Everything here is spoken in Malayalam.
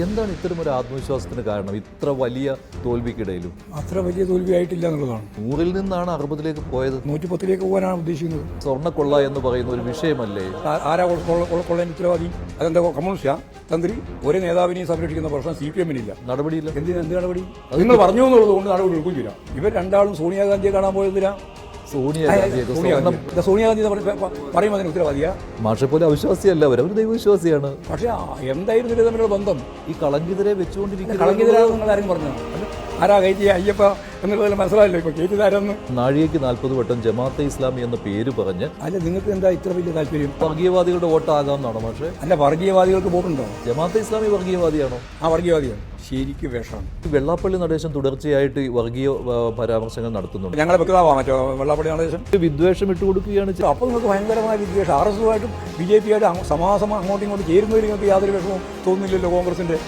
എന്താണ് ഇത്തരം ഒരു ആത്മവിശ്വാസത്തിന് കാരണം? ഇത്ര വലിയ തോൽവിക്കിടയിലും. അത്ര വലിയ തോൽവി ആയിട്ടില്ല എന്നുള്ളതാണ്. നൂറിൽ നിന്നാണ് അറുപതിലേക്ക് പോയത്. നൂറ്റി പത്തിലേക്ക് പോകാനാണ് ഉദ്ദേശിക്കുന്നത്. സ്വർണക്കൊള്ള എന്ന് പറയുന്ന ഒരു വിഷയമല്ലേ? ആരാ കൊള്ള- കൊള്ള- കൊള്ള- കൊള്ളേന്റെ ഉത്തരവാദി? അതെന്താ കമ്മ്യൂണിസ്റ്റാ? തന്ത്രി ഒരു നേതാവിനെയും സംരക്ഷിക്കുന്ന പ്രശ്നം സി പി എമ്മിനില്ല. നടപടിയില്ല. എന്തിനാ എന്ത് നടപടി? നിങ്ങൾ പറഞ്ഞു എന്നുള്ളത് കൊണ്ട് നടപടി എടുക്കില്ല ഇവർ രണ്ടാളും സോണിയാഗാന്ധിയെ കാണാൻ പോയതിനാ? സോണിയാഗാന്ധിയൊക്കെ സോണിയാഗാന്ധി പറയുമ്പോൾ അതിന് ഉത്തരവാദിയാ? മാഷെ പോലെ അവിശ്വാസിയല്ല അവർ അവർ ദൈവവിശ്വാസിയാണ്. പക്ഷേ എന്തായിരുന്നു ഇവർ തമ്മിലുള്ള ബന്ധം? ഈ കളങ്കിതരെ വെച്ചുകൊണ്ടിരിക്കുന്ന കളങ്കിതരാണെന്ന് നിങ്ങൾ ആരും പറഞ്ഞു ആരാ കയറ്റിയ? അയ്യപ്പ എന്നുള്ളതിൽ മനസ്സിലായല്ലോ? ഇപ്പൊ കയറ്റിയതാരെന്ന്? നാഴികയ്ക്ക് നാൽപ്പത് വട്ടം ജമാഅത്തെ ഇസ്ലാമി എന്ന പേര് പറഞ്ഞ് അല്ല നിങ്ങൾക്ക് എന്താ ഇത്ര വലിയ താല്പര്യം? വർഗീയവാദികളുടെ വോട്ടാകാമെന്നാണോ പക്ഷേ അല്ല വർഗീയവാദികൾക്ക് വോട്ടുണ്ടോ? ജമാഅത്തെ ഇസ്ലാമി വർഗീയവാദിയാണോ? ആ വർഗീയവാദിയാണ്. ശരിക്കും വേഷമാണ്. വെള്ളാപ്പള്ളി നടേശൻ തുടർച്ചയായിട്ട് വർഗീയ പരാമർശങ്ങൾ നടത്തുന്നുണ്ട്. ഞങ്ങളെ വ്യക്തമാവാ മറ്റോ വെള്ളാപ്പള്ളി നടേശം വിദ്വേഷം ഇട്ട് കൊടുക്കുകയാണ് അപ്പോൾ നിങ്ങൾക്ക് ഭയങ്കരമായ വിദ്വേഷം. ആർ എസ് എസുമായിട്ടും ബി ജെ പി ആയിട്ട് സമാസം അങ്ങോട്ടും ഇങ്ങോട്ടും ചേരുന്നതിൽ നിങ്ങൾക്ക് യാതൊരു വിഷമവും തോന്നുന്നില്ലല്ലോ കോൺഗ്രസിന്റെ.